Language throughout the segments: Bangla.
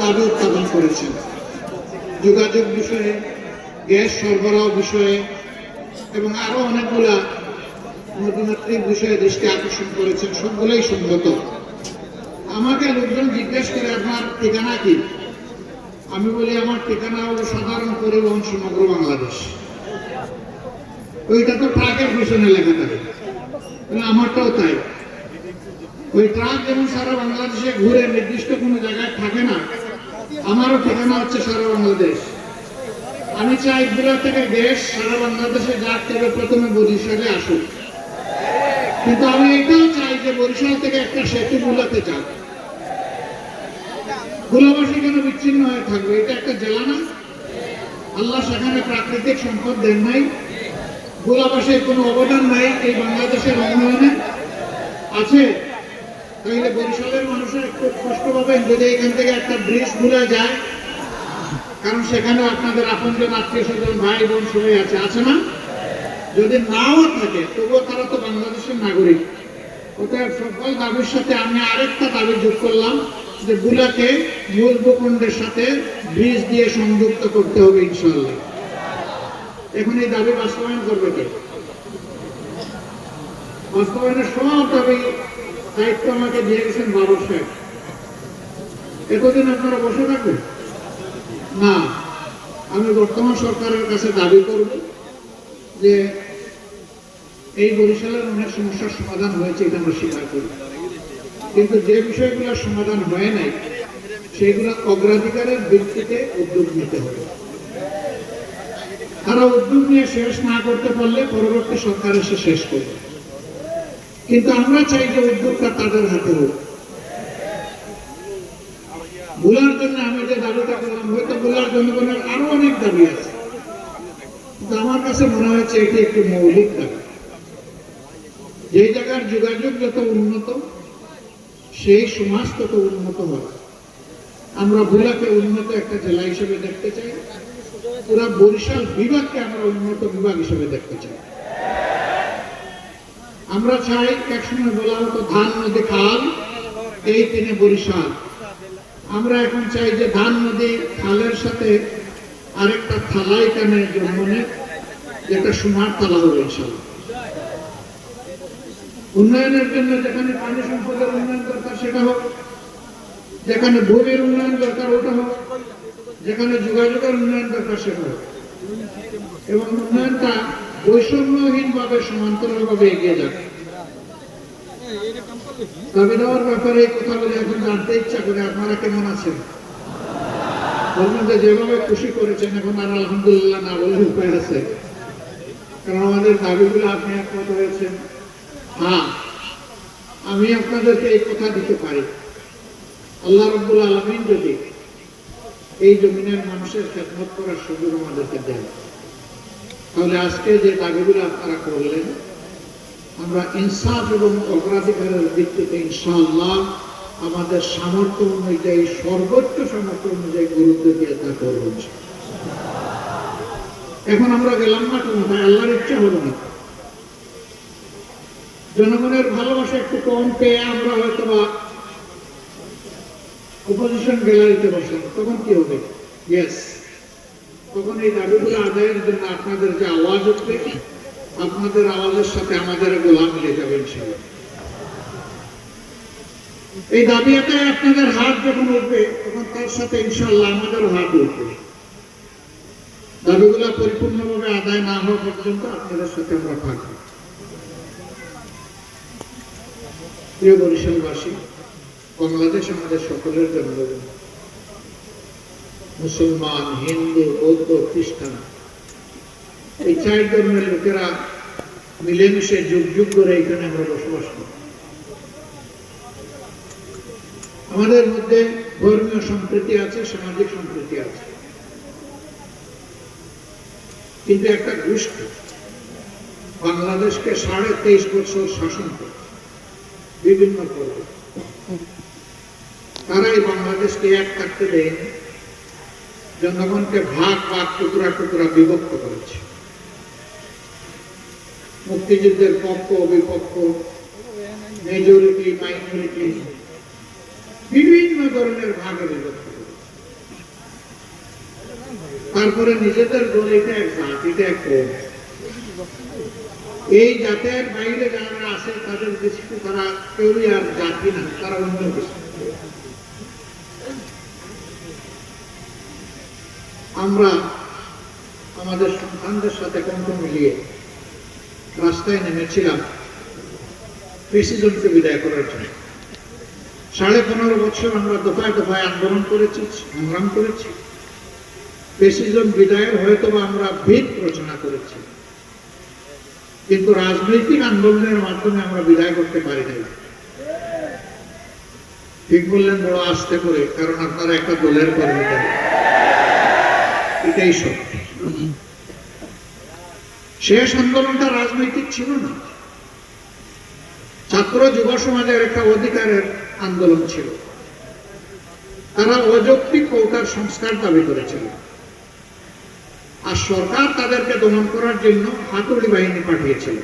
দাবি উত্থাপন যোগাযোগ বিষয়ে, গ্যাস সরবরাহ বিষয়ে, এবং অনেকগুলা বিষয়ে আকর্ষণ করেছেন, সবগুলোই আমাকে লোকজন জিজ্ঞেস করে, আপনার ঠিকানা কি? আমি বলি, আমার ঠিকানা হলো সাধারণ পরিবহন সমগ্র বাংলাদেশ। ওইটা তো ট্রাকের পিছনে লেখা থাকে। আমারটাও তাই। ওই ট্রাক যেমন সারা বাংলাদেশে ঘুরে নির্দিষ্ট কোনো জায়গায় থাকে না। আমারও ঠিকানা হচ্ছে সারা বাংলাদেশ। আমি চাই গুলা থেকে দেশ, সারা বাংলাদেশে যাক তবে প্রথমে বরিশালে আসুক। কিন্তু আমি এটাও চাই যে বরিশাল থেকে একটা সেতু গুলাতে যাক গুলাবাসী কেন বিচ্ছিন্ন হয়ে থাকবে, এটা একটা জেলা না। আল্লাহ সেখানে প্রাকৃতিক সম্পদ দেন নাই। গোলাবাসের কোনো অবদান নাই এই বাংলাদেশের উন্নয়নে। আছে তাহলে বরিশালের মানুষের কষ্ট পাবেন যদি এখান থেকে একটা ভুলে যায়। কারণ সেখানে আপনাদের আপনজন আত্মীয় স্বজন, ভাই বোন সবাই আছে। আছে না? যদি নাও থাকে, তবুও তারা তো বাংলাদেশের নাগরিক। সকল দাবির সাথে আমি আরেকটা দাবি যোগ করলাম যে বুলাকে মূল ভূখণ্ডের সাথে ব্রিজ দিয়ে সংযুক্ত করতে হবে ইনশাল্লাহ এখন এই দাবি বাস্তবায়ন করবে কে? বাস্তবায়নের সব দাবি দায়িত্ব আমাকে দিয়ে গেছেন বাবর সাহেব। এতদিন আপনারা বসে থাকবেন? না, আমি বর্তমান সরকারের কাছে দাবি করব যে এই বরিশালের অনেক সমস্যার সমাধান হয়েছে, এটা আমরা স্বীকার করি। কিন্তু যে বিষয়গুলোর সমাধান হয় নাই, সেগুলো অগ্রাধিকারের ভিত্তিতে উদ্যোগ নিতে হবে। তারা উদ্যোগ নিয়ে শেষ না করতে পারলে পরবর্তী সরকার এসে শেষ করবে। কিন্তু আমরা চাই যে উদ্যোগটা তাদের হাতে হোক। ভুলার জন্য আমি যে দাবিটা করলাম হয়তো ভুলার জনগণের আরও অনেক দাবি আছে। কিন্তু আমার কাছে মনে হয়েছে এটি একটি মৌলিক দাবি। যে জায়গার যোগাযোগ যত উন্নত, সেই সমাজ তত উন্নত হয় আমরা ভুলাকে উন্নত একটা জেলা হিসেবে দেখতে চাই। পুরা বরিশাল বিভাগকে আমরা উন্নত বিভাগ হিসেবে দেখতে চাই। আমরা চাই একসময় বলা হতো ধান নদী খাল, এই তিনে বরিশাল। আমরা এখন চাই যে ধান নদী খালের সাথে আরেকটা থালা এখানে জন্ম যেটা সোনার তালা হবে ইনশাল্লাহ উন্নয়নের জন্য যেখানে পানি সম্পদের উন্নয়ন দরকার সেটা হোক, যেখানে ভূমির উন্নয়ন দরকার ওটা হোক, যেখানে যোগাযোগের উন্নয়ন দরকার সেটা হোক। এবং উন্নয়নটা বৈষম্যহীন ভাবে সমান্তরাল ভাবে এগিয়ে যাবে দাবি দেওয়ার ব্যাপারে এই কথা বলে এখন জানতে ইচ্ছা করে আপনারা কেমন আছেন? বলবেন যে যেভাবে খুশি করেছেন, এখন আর আলহামদুলিল্লাহ না বলে উপায় আছে। কারণ আমাদের দাবিগুলো আপনি একমত হয়েছেন। হ্যাঁ আমি আপনাদেরকে এই কথা দিতে পারি। আল্লাহ রব্বুল আলমিন যদি এই জমিনের মানুষের খেদমত করার সুযোগ আমাদেরকে দেন। তাহলে আজকে যে দাবিগুলো আপনারা করলেন, আমরা ইনসাফ এবং অগ্রাধিকারের ভিত্তিতে ইনশাআল্লাহ আমাদের সামর্থ্য অনুযায়ী, সর্বোচ্চ সামর্থ্য অনুযায়ী গুরুত্ব দিয়ে তা করব এখন আমরা গেলাম না কোথায় আল্লাহর ইচ্ছা হলো না। জনগণের ভালোবাসা একটু কম পেয়ে আমরা হয়তো বা অপোজিশন গ্যালারিতে বসলাম, তখন কি হবে? ইয়েস তখন এই দাবিগুলো আদায়ের জন্য আপনাদের যে আওয়াজ উঠবে আপনাদের আওয়াজের সাথে আমাদের গোলাম মিলে যাবে ইনশাআল্লাহ এই দাবি আদায় আপনাদের হাত যখন উঠবে, তখন তার সাথে ইনশাআল্লাহ আমাদেরও হাত উঠবে। দাবিগুলো পরিপূর্ণভাবে আদায় না হওয়া পর্যন্ত আপনাদের সাথে আমরা থাকব। প্রিয় বরিশালবাসী, বাংলাদেশ আমাদের সকলের জন্য মুসলমান, হিন্দু, বৌদ্ধ, খ্রিস্টান। এই চার ধর্মের লোকেরা মিলেমিশে যুগ যুগ করে এখানে আমরা বসবাস করি। আমাদের মধ্যে ধর্মীয় সম্প্রীতি আছে, সামাজিক সম্প্রীতি আছে। কিন্তু একটা গোষ্ঠী বাংলাদেশকে সাড়ে তেইশ বছর শাসন করে, বিভিন্ন পর্ব তারাই বাংলাদেশকে এক থাকতে দেয় জনগণকে ভাগ ভাগ, টুকরা টুকরা বিভক্ত করেছে। মুক্তিযুদ্ধের পক্ষ, বিপক্ষ মেজরিটি মাইনরিটি বিভিন্ন ধরনের ভাগে বিভক্ত তারপরে নিজেদের দল এক জাত এক এই জাতের বাইরে যারা আছে, তাদের দৃষ্টিতে তারা কেউই আর জাতি না, তারা অন্য কিছু। আমরা আমাদের সন্তানদের সাথে কণ্ঠ মিলিয়ে রাস্তায় নেমেছিলাম, প্রেসিডেন্টকে বিদায় করার জন্য। সাড়ে পনেরো বছর আমরা দফায় দফায় আন্দোলন করেছি, সংগ্রাম করেছি। প্রেসিডেন্ট বিদায়ের হয়তো আমরা ভিত রচনা করেছি। কিন্তু রাজনৈতিক আন্দোলনের মাধ্যমে আমরা বিদায় করতে পারি নাই। ঠিক বললেন বড় আসতে করে, কারণ আপনারা একটা দলের কর্মচারী এটাই সত্যি শেষ আন্দোলনটা রাজনৈতিক ছিল না। ছাত্র যুব সমাজের একটা অধিকারের আন্দোলন ছিল। তারা অযৌক্তিক কৌটার সংস্কার দাবি করেছিল। আর সরকার তাদেরকে দমন করার জন্য হাতুড়ি বাহিনী পাঠিয়েছিল।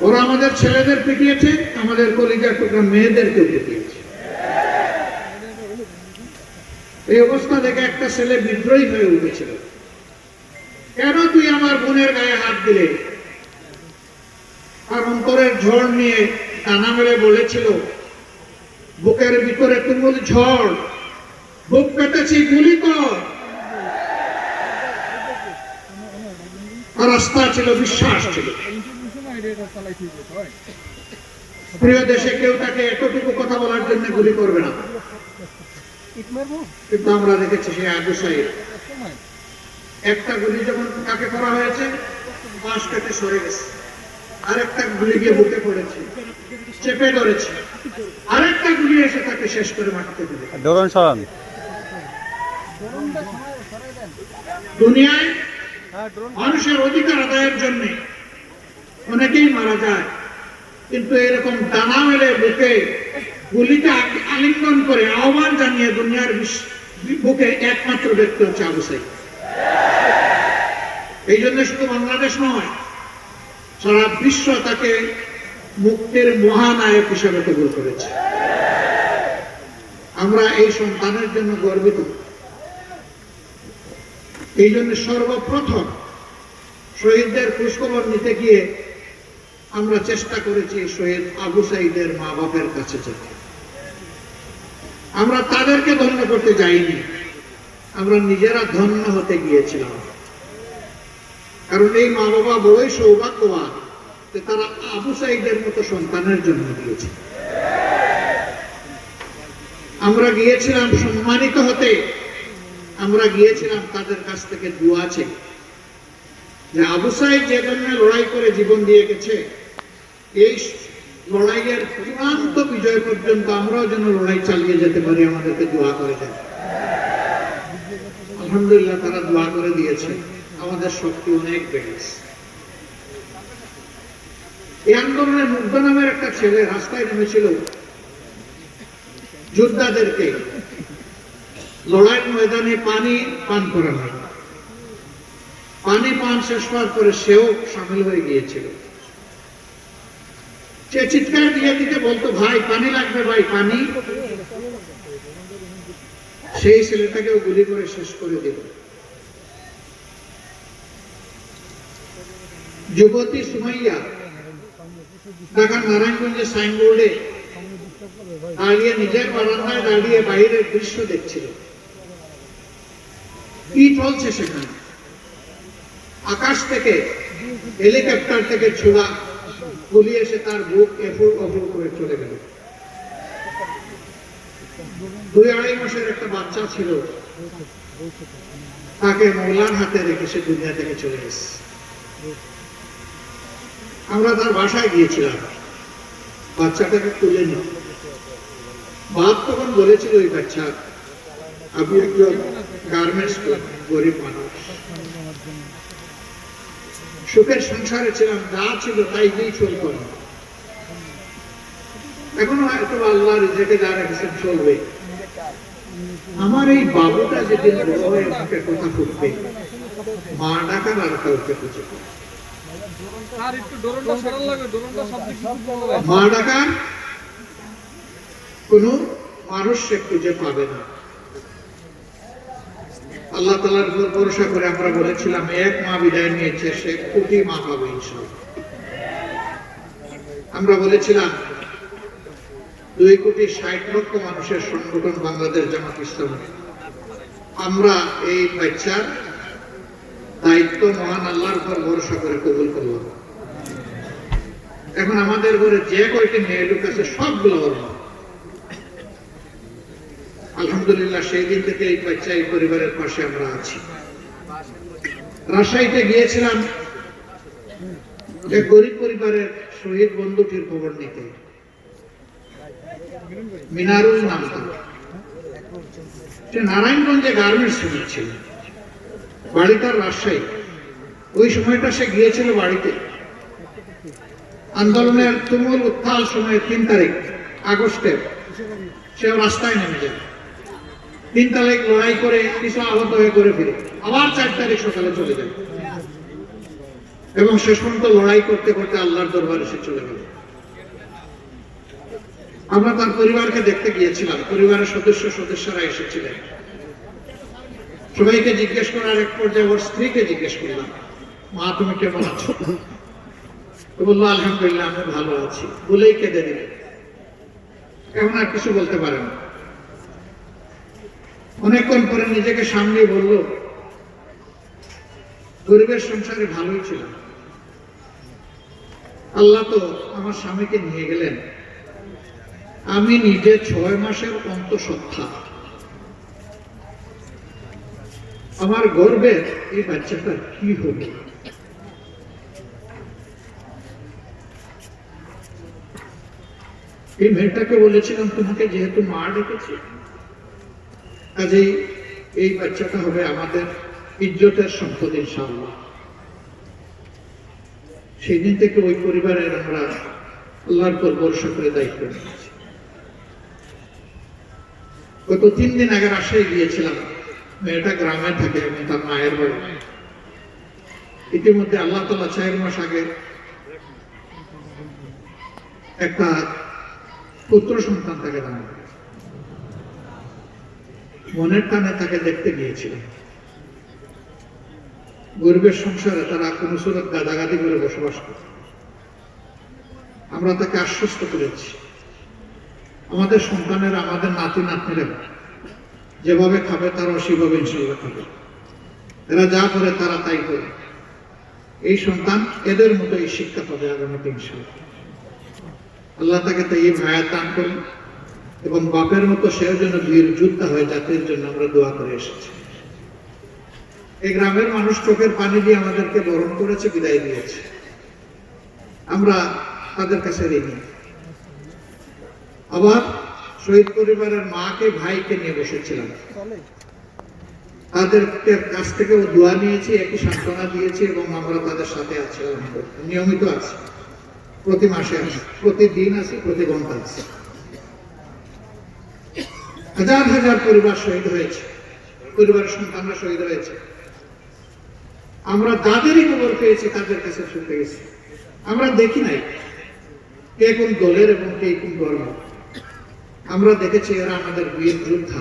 ওরা আমাদের ছেলেদের পিটিয়েছে, আমাদের কলিজার টুকরা মেয়েদেরকেও পিটিয়েছে। এই অবস্থা দেখে একটা ছেলে বিদ্রোহী হয়ে উঠেছিল। কেন তুই আমার বোনের গায়ে হাত দিলে? আর অন্তরের ঝড় নিয়ে টানা মেলে বলেছিল, বুকের ভিতরে তুমুল ঝড়, বুক পেতেছি গুলি কর। ছিল, বিশ্বাস ছিল। প্রিয় দেশে কেউ তাকে এতটুকু কথা বলার জন্য গুলি করবে না। আমরা দেখেছি সেই একটা গুলি যখন তাকে করা হয়েছে বাঁশ কেটে সরে গেছে। আরেকটা গুলি গিয়ে বুকে পড়েছে চেপে ধরেছে। আরেকটা গুলি এসে তাকে শেষ করে মাটিতে দিলে ডোরন সরান। দুনিয়ায় মানুষের অধিকার আদায়ের জন্য অনেকেই মারা যায় কিন্তু এরকম দানা মেলে বুকে আলিঙ্গন করে আহ্বান জানিয়ে দুনিয়ার বুকে একমাত্র ব্যক্তি হচ্ছে আবু এই জন্য শুধু বাংলাদেশ নয়, সারা বিশ্ব তাকে মুক্তির মহানায়ক হিসেবে কবুল করেছে। আমরা এই সন্তানের জন্য গর্বিত। এই জন্য সর্বপ্রথম শহীদদের খোঁজখবর নিতে গিয়ে আমরা চেষ্টা করেছি শহীদ আবু সাইদের মা বাপের কাছে যেতে। আমরা তাদেরকে ধন্য করতে যাইনি। আমরা নিজেরা ধন্য হতে গিয়েছিলাম। কারণ এই মা বাবা বড়ই সৌভাগ্যবান যে তারা আবু সাইদের মতো সন্তানের জন্ম দিয়েছে। আমরা গিয়েছিলাম সম্মানিত হতে। আমরা গিয়েছিলাম তাদের কাছ থেকে দোয়া আছে যে আবু সাইদ যে জন্য লড়াই করে জীবন দিয়ে গেছে, এই লড়াইয়ের চূড়ান্ত বিজয় পর্যন্ত আমরাও যেন লড়াই চালিয়ে যেতে পারি, আমাদেরকে দোয়া করে দেন। আলহামদুলিল্লাহ তারা দোয়া করে দিয়েছে। আমাদের শক্তি অনেক বেড়েছে। এই আন্দোলনের মুগ্ধ নামের একটা ছেলে রাস্তায় নেমেছিল। যোদ্ধাদেরকে লড়াইয়ের ময়দানে পানি পান করানো পানি পান শেষ হওয়ার পরে সেও সামিল হয়ে গিয়েছিল। সে চিৎকার দিয়ে দিতে বলতো, ভাই, পানি লাগবে, ভাই, পানি। সেই ছেলেটাকেও গুলি করে শেষ করে দিল। যুবতী সুমাইয়া, ঢাকার নারায়ণগঞ্জের সাইনবোর্ডে দাঁড়িয়ে নিজের বারান্দায় দাঁড়িয়ে বাইরের দৃশ্য দেখছিল। কি চলছে সেখানে? আকাশ থেকে, হেলিকপ্টার থেকে ছোড়া গুলি এসে তার বুক এফুর অফুর করে চলে গেল। দুই আড়াই মাসের একটা বাচ্চা ছিল। তাকে মৌলার হাতে রেখে সে দুনিয়া থেকে চলে গেছে। আমরা তার বাসায় গিয়েছিলাম। বাচ্চাটাকে তুলে নি বাপ তখন বলেছিল ওই বাচ্চা আমি একজন গার্মেন্টস গরিব মানুষ। সুখের সংসারে ছিলাম যা ছিল তাই দিয়েই চলত না। এখনও হয়তো আল্লাহ রেখে যা রেখেছেন চলবে। আমার এই বাবুটা যেদিন বড় হয়ে মুখে কথা ফুটবে মা ডাকার আর কাউকে খুঁজে মা ডাকার কোনো মানুষ সে খুঁজে পাবে না। আল্লাহ তালার উপর ভরসা করে আমরা বলেছিলাম, এক মা বিদায় নিয়েছে, সে কোটি মা পাবে আমরা বলেছিলাম, দুই কোটি ষাট লক্ষ মানুষের সংগঠন বাংলাদেশ জামাত ইসলাম আমরা এই বাচ্চার দায়িত্ব মহান আল্লাহর উপর ভরসা করে কবুল করলাম। এখন আমাদের ঘরে যে কয়টি মেয়ে লোক আছে, সবগুলো মা। আলহামদুলিল্লাহ সেই দিন থেকে এই বাচ্চা এই পরিবারের পাশে আমরা আছি। রাজশাহীতে গিয়েছিলাম গরিব পরিবারের শহীদ বন্ধুটির খবর নিতে। মিনারুল নাম নারায়ণগঞ্জে গার্মেন্টস ছিল বাড়ি তার রাজশাহী। ওই সময়টা সে গিয়েছিল বাড়িতে। আন্দোলনের তুমুল উত্তাল সময়ে তিন তারিখ আগস্টের সে রাস্তায় নেমে যায়। তিন তারিখ লড়াই করে কিছু আহত হয়ে করে ফিরে। আবার চার তারিখ সকালে চলে যায়। এবং শেষ পর্যন্ত লড়াই করতে করতে আল্লাহর দরবারে সে চলে গেল। আমরা তার পরিবারকে দেখতে গিয়েছিলাম। পরিবারের সদস্য, সদস্যরা এসেছিলেন। সবাইকে জিজ্ঞেস করার এক পর্যায়ে ওর স্ত্রীকে জিজ্ঞেস করলাম, মা, তুমি কেমন আছো? বলল, আলহামদুলিল্লাহ, আমি ভালো আছি। বলেই কেঁদে দিলে এখন আর কিছু বলতে পারে না। অনেকক্ষণ পরে নিজেকে সামনে বলল, গরিবের সংসারে ভালোই ছিল। আল্লাহ তো আমার স্বামীকে নিয়ে গেলেন। আমি নিজে ছয় মাসের অন্তঃসত্ত্বা। আমার গর্বের এই বাচ্চাটার কি হবে? এই মেয়েটাকে বলেছিলাম, তোমাকে যেহেতু মা ডেকেছে কাজেই এই বাচ্চাটা হবে আমাদের ইজ্জতের সম্পদ ইনশাআল্লাহ সেই দিন থেকে ওই পরিবারের আমরা আল্লাহর পর ভরসা করে দায়িত্ব নিয়েছি গত তিন দিন আগে রাজশাহী গিয়েছিলাম। মেয়েটা গ্রামে থাকে এবং তার মায়ের বাড়ি। ইতিমধ্যে আল্লাহ তালা চার মাস আগে একটা পুত্র সন্তান তাকে করেছে। মনের টানে তাকে দেখতে গিয়েছিলাম গরিবের সংসারে তারা কোনো সুরত গাদাগাদি করে বসবাস করে আমরা তাকে আশ্বস্ত করেছি। আমাদের সন্তানেরা আমাদের নাতি নাতনিরা যেভাবে খাবে তারাও সেভাবে ইনশাল্লাহ খাবে। এরা যা করে তারা তাই করে। এই সন্তান এদের মতো এই শিক্ষা পাবে আগামীতে ইনশাল্লাহ আল্লাহ তাকে তাই এই ভায়া দান করেন। এবং বাপের মতো সেও যেন বীর যোদ্ধা হয়ে, জাতির জন্য আমরা দোয়া করে এসেছি। এই গ্রামের মানুষ চোখের পানি দিয়ে আমাদেরকে বরণ করেছে, বিদায় দিয়েছে। আমরা তাদের কাছে ঋণী। আবার শহীদ পরিবারের মাকে, ভাইকে নিয়ে বসেছিলাম। তাদের কাছ থেকে ও দোয়া নিয়েছি, একই সান্ত্বনা দিয়েছি এবং আমরা তাদের সাথে আছি নিয়মিত আছি। প্রতি মাসে আছি প্রতিদিন আছি প্রতি ঘণ্টা আছি হাজার হাজার পরিবার শহীদ হয়েছে। পরিবারের সন্তানরা শহীদ হয়েছে। আমরা যাদেরই খবর পেয়েছি, তাদের কাছে শুনতে গেছি। আমরা দেখি নাই কে কোন দলের এবং কে কোন ধর্ম। আমরা দেখেছি এরা আমাদের বীর যোদ্ধা।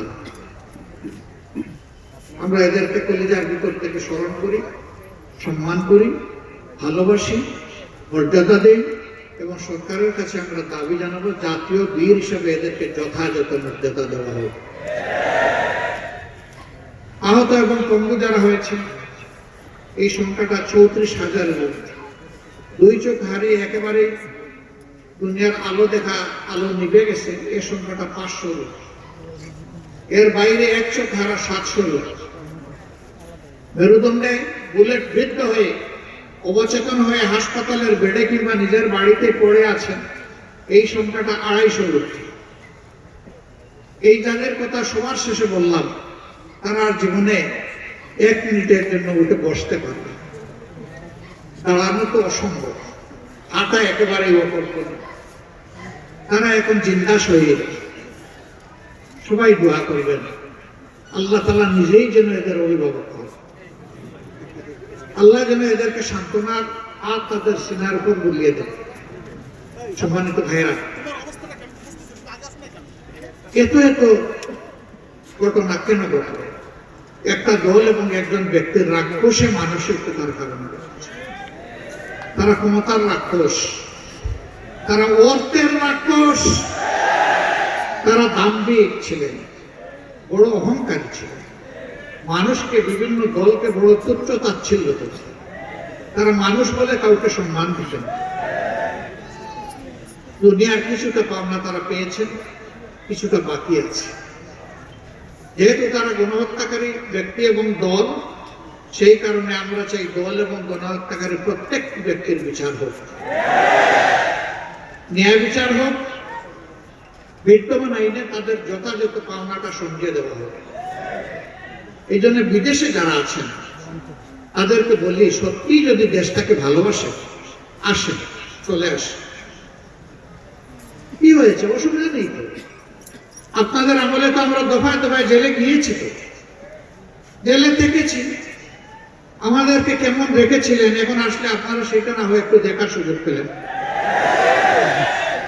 আমরা এদেরকে কলিজার ভিতর থেকে স্মরণ করি, সম্মান করি, ভালোবাসি মর্যাদা দিই। এবং সরকারের কাছে আমরা দাবি জানাব, জাতীয় বীর হিসেবে এদেরকে যথাযথ মর্যাদা দেওয়া হোক। আহত এবং পঙ্গু যারা হয়েছে, এই সংখ্যাটা চৌত্রিশ হাজারের মধ্যে। দুই চোখ হারিয়ে একেবারে দুনিয়ার আলো দেখা, আলো নিভে গেছে এর সংখ্যাটা পাঁচশো লোক। এর বাইরে এক চোখ হারা সাতশো লোক। মেরুদণ্ডে বুলেট বৃদ্ধ হয়ে অবচেতন হয়ে হাসপাতালের বেডে কিংবা নিজের বাড়িতে পড়ে আছেন, এই সংখ্যাটা আড়াইশো লোক এই যাদের কথা সবার শেষে বললাম, তারা জীবনে এক মিনিটের জন্য উঠে বসতে পারবে। দাঁড়ানো তো অসম্ভব। হাঁটা একেবারেই অকল্পনা তারা এখন জিন্দা শহীদ সবাই দোয়া করবেন। আল্লাহ তালা নিজেই যেন এদের অভিভাবক হয় আল্লাহ যেন এদেরকে সান্ত্বনার আর তাদের সিনার উপর বুলিয়ে দেয়। সম্মানিত ভাইরা এত এত ঘটনা কেন ঘটবে একটা দল এবং একজন ব্যক্তির রাক্ষসে মানসিকতার কারণে। তারা ক্ষমতার রাক্ষস। তারা অর্থের রাক্ষস। তারা দাম্ভিক ছিলেন, বড় অহংকারী ছিলেন। মানুষকে বিভিন্ন দলকে বড় তুচ্ছ তাচ্ছিল্য করতেন তারা মানুষ বলে কাউকে সম্মান দিতেন না। দুনিয়ার কিছুটা পাওনা তারা পেয়েছেন কিছুটা বাকি আছে। যেহেতু তারা গণহত্যাকারী ব্যক্তি এবং দল, সেই কারণে আমরা চাই দল এবং গণহত্যাকারী প্রত্যেক ব্যক্তির বিচার হোক। ন্যায় বিচার হোক, বিদ্যমান আইনে তাদের যথাযথ পাওনাটা সঙ্গে দেওয়া হোক। এই জন্য বিদেশে যারা আছেন, তাদেরকে বলি সত্যি যদি দেশটাকে ভালোবাসে, আসে, চলে আসে। কি হয়েছে? অসুবিধা নেই তো। আপনাদের আমলে তো আমরা দফায় দফায় জেলে গিয়েছি তো। জেলে থেকেছি। আমাদেরকে কেমন রেখেছিলেন? এখন আসলে আপনারা সেটা না হয় একটু দেখার সুযোগ পেলেন।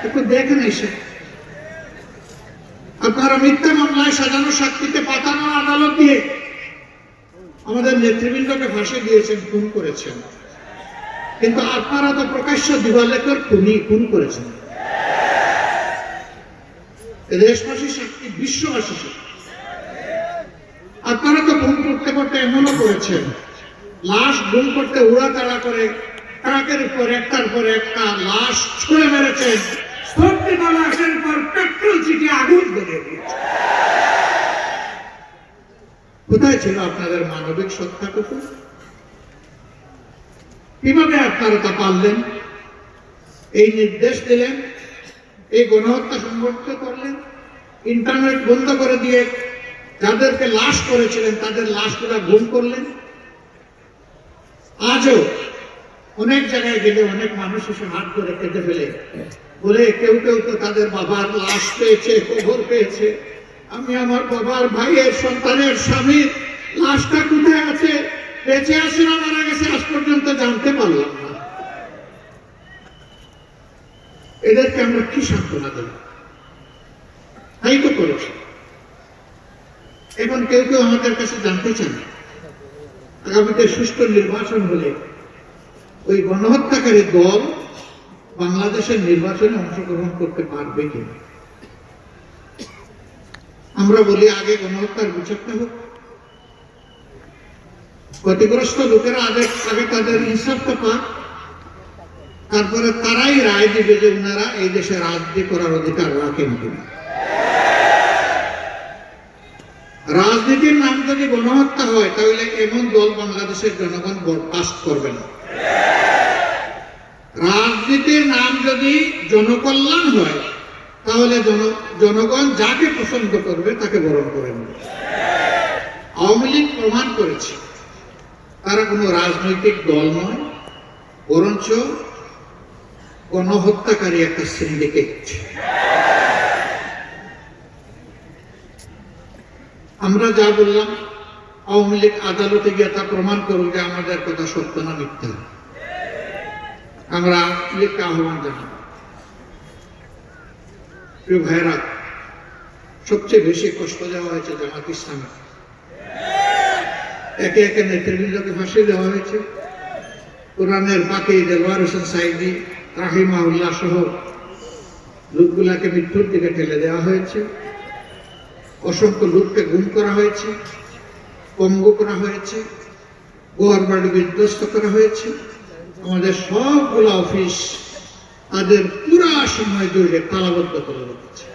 একটু দেখেন এসে আপনারা মিথ্যা মামলায় সাজানো সাক্ষীতে পাতানো আদালত দিয়ে আমাদের নেতৃবৃন্দকে ফাঁসি দিয়েছেন, খুন করেছেন। কিন্তু আপনারা তো প্রকাশ্য দিবালেকর খুনি, খুন করেছেন। দেশবাসী সাক্ষী, বিশ্ববাসী সাক্ষী। আপনারা তো গুম করতে করতে এমনও করেছেন। লাশ গুম করতে উড়া তাড়া করে ট্রাকের উপর একটার পর একটা লাশ ছুঁড়ে মেরেছেন। স্তব্ধ লাশের পর পেট্রোল ছিটিয়ে আগুন ধরিয়ে দিয়েছে কোথায় ছিল আপনাদের মানবিক সত্তাটুকু? কীভাবে আপনারা তা পারলেন? এই নির্দেশ দিলেন, এই গণহত্যা সংগঠিত করলেন, ইন্টারনেট বন্ধ করে দিয়ে যাদেরকে লাশ করেছিলেন, তাদের লাশগুলা গুম করলেন। আজও অনেক জায়গায় গেলে অনেক মানুষ এসে হাত ধরে কেঁদে ফেলে। বলে কেউ কেউ তো তাদের বাবার লাশ পেয়েছে, কবর পেয়েছে। আমি আমার বাবার ভাইয়ের সন্তানের স্বামীর লাশটা কোথায় আছে? বেঁচে আছে না মারা গেছে আজ পর্যন্ত জানতে পারলাম না। এদেরকে আমরা কি সান্ত্বনা দেব? তাই তো করেছি। এখন কেউ কেউ আমাদের কাছে জানতে চান আগামীতে সুষ্ঠু নির্বাচন হলে ওই গণহত্যাকারী দল বাংলাদেশের নির্বাচনে অংশগ্রহণ করতে পারবে কিনা? আমরা বলি আগে গণহত্যার বিচারটা হোক। ক্ষতিগ্রস্ত লোকেরা আগে আগে তাদের ইনসাফটা পাক। তারপরে তারাই রায় দিবে যে ওনারা এই দেশে রাজনীতি করার অধিকার রাখেন কিনা। রাজনীতির নাম যদি গণহত্যা হয়, তাহলে এমন দল বাংলাদেশের জনগণ বরদাস্ত করবে না। রাজনীতির নাম যদি জনকল্যাণ হয় তাহলে জনগণ যাকে পছন্দ করবে তাকে বরণ করে নেবে। আওয়ামী লীগ প্রমাণ করেছে, তারা কোনো রাজনৈতিক দল নয়, বরঞ্চ গণহত্যাকারী একটা সিন্ডিকেট আমরা যা বললাম, আওয়ামী লীগ আদালতে গিয়ে তা প্রমাণ করুক যে আমাদের কথা সত্য না মিথ্যা। আমরা লীগকে আহ্বান জানাব। প্রিয় ভাইরা সবচেয়ে বেশি কষ্ট দেওয়া হয়েছে জামাত ইসলামে একে একে নেতৃবৃন্দকে ফাঁসিয়ে দেওয়া হয়েছে। কোরআনের বাকি দেলোয়ার হোসেন সাইদি রাহিমাউল্লাহ সহ লোকগুলাকে মৃত্যুর দিকে ঠেলে দেওয়া হয়েছে। অসংখ্য লোককে গুম করা হয়েছে, পঙ্গু করা হয়েছে গোয়ার বাড়ি বিধ্বস্ত করা হয়েছে। আমাদের সবগুলো অফিস তাদের পুরা সময় জুড়ে তালাবদ্ধ করে রেখেছে।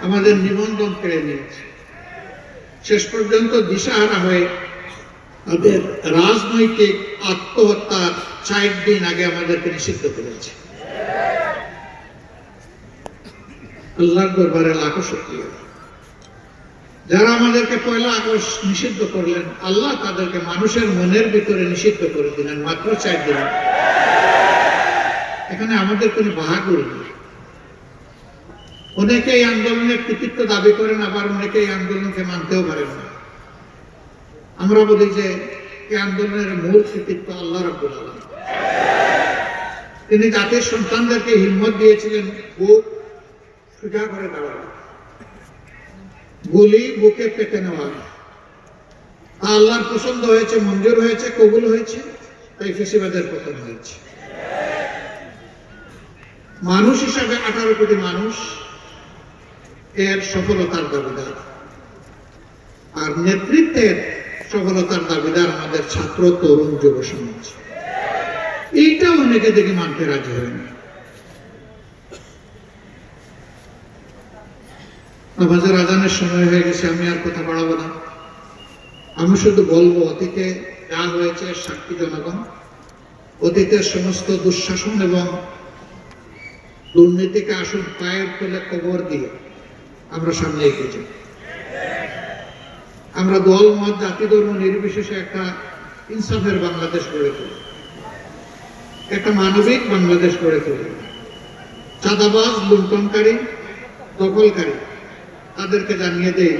আমাদের নিবন্ধন কেড়ে নিয়েছে। শেষ পর্যন্ত দিশাহারা হয়ে তাদের রাজনৈতিক আত্মহত্যার চার দিন আগে আমাদেরকে নিষিদ্ধ করেছে। আল্লাহর দরবারে লাখো শুক্রিয়া। যারা আমাদেরকে পয়লা আগস্ট নিষিদ্ধ করলেন, আল্লাহ তাদেরকে মানুষের মনের ভিতরে নিষিদ্ধ করে দিলেন মাত্র চার দিন। এখানে আমাদের কোনো বাহাগুরি নেই। অনেকে এই আন্দোলনের কৃতিত্ব দাবি করেন, আবার অনেকে এই আন্দোলনকে মানতেও পারেন না। আমরা বলি যে এই আন্দোলনের মূল কৃতিত্ব আল্লাহ রাব্বুল আলামিন। তিনি জাতির সন্তানদেরকে হিম্মত দিয়েছিলেন, বুক সোজা করে দাঁড়ানো গুলি বুকে পেতে নেওয়া। তা আল্লাহর পছন্দ হয়েছে, মঞ্জুর হয়েছে, কবুল হয়েছে, তাই ফেসিবাদের পতন হয়েছে। মানুষ হিসাবে আঠারো কোটি মানুষ এর সফলতার দাবিদার। আর নেতৃত্বের সফলতার দাবিদার আমাদের ছাত্র, তরুণ, যুব সমাজ। এইটা অনেকে দেখে মানতে রাজি হয় না। নামাজের আজানের সময় হয়ে গেছে, আমি আর কথা বাড়াবো না। আমি শুধু বলব, অতীতে যা হয়েছে, সাক্ষী জনগণ, অতীতের সমস্ত দুঃশাসন এবং দুর্নীতিকে আসুন পায়ের তলে কবর দিয়ে আমরা সামনে এগিয়ে আমরা দল, মত, জাতি, ধর্ম নির্বিশেষে একটা ইনসাফের বাংলাদেশ গড়ে তুলি। একটা মানবিক বাংলাদেশ গড়ে তুলি। চাঁদাবাজ, লুণ্ঠনকারী, দখলকারী, তাদেরকে জানিয়ে দেই,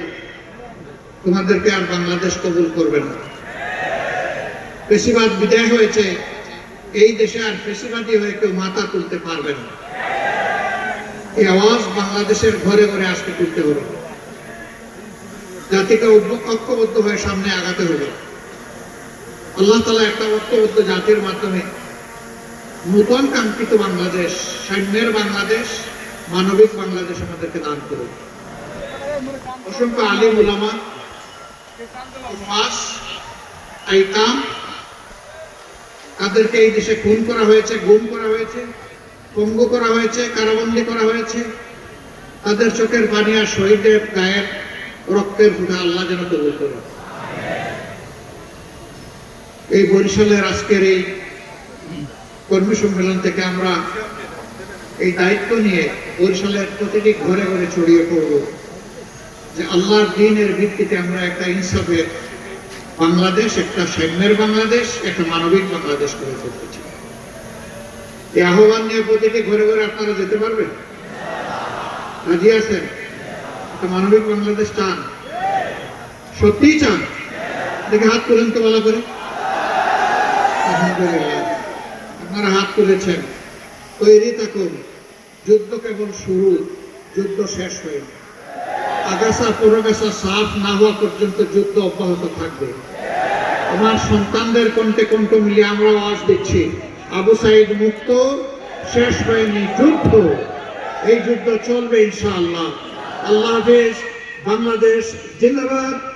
তোমাদেরকে আর বাংলাদেশ কবুল করবে না। বেশিরভাগ বিদায় হয়েছে, এই দেশে আর পেশিবাদী হয়ে কেউ মাথা তুলতে পারবে না। এই আওয়াজ বাংলাদেশের ঘরে ঘরে আজকে তুলতে হবে। জাতিকে ঐক্যবদ্ধ হয়ে সামনে আগাতে হবে। আল্লাহ তালা একটা ঐক্যবদ্ধ জাতির মাধ্যমে নূতন কাঙ্ক্ষিত বাংলাদেশ, সাম্যের বাংলাদেশ, মানবিক বাংলাদেশ আমাদেরকে দান করুন অসংখ্য আলিম উলামা মাস তাদেরকে এই দেশে খুন করা হয়েছে, গুম করা হয়েছে। পঙ্গু করা হয়েছে, কারাবন্দি করা হয়েছে। তাদের চোখের পানি আর শহীদের গায়ের রক্তের ফুটা আল্লাহ যেন কবুল করে এই বরিশালের আজকের এই কর্মী সম্মেলন থেকে আমরা এই দায়িত্ব নিয়ে বরিশালের প্রতিটি ঘরে ঘরে ছড়িয়ে পড়ব যে আল্লাহর দিনের ভিত্তিতে আমরা একটা ইনসাফের বাংলাদেশ, একটা সৈন্যের বাংলাদেশ, একটা মানবিক বাংলাদেশ করে তুলতে চাই। এই আহ্বান নিয়ে প্রতিটি ঘরে ঘরে আপনারা যেতে পারবেন? রাজি আছেন? মানবিক বাংলাদেশ চান। সত্যিই চান? দেখে হাত তুলেন তো ভালো করে। আপনারা হাত তুলেছেন। তৈরি থাকুন। যুদ্ধ কেবল শুরু, যুদ্ধ শেষ হয়নি আগাছা পুরগাছা সাফ না হওয়া পর্যন্ত যুদ্ধ অব্যাহত থাকবে। আমার সন্তানদের কণ্ঠে কণ্ঠ মিলিয়ে আমরা আওয়াজ দিচ্ছি। আবু সাইদ মুক্ত শেষ হয়নি যুদ্ধ। এই যুদ্ধ চলবে ইনশাআল্লাহ। আল্লাহ হাফেজ বাংলাদেশ জিন্দাবাদ।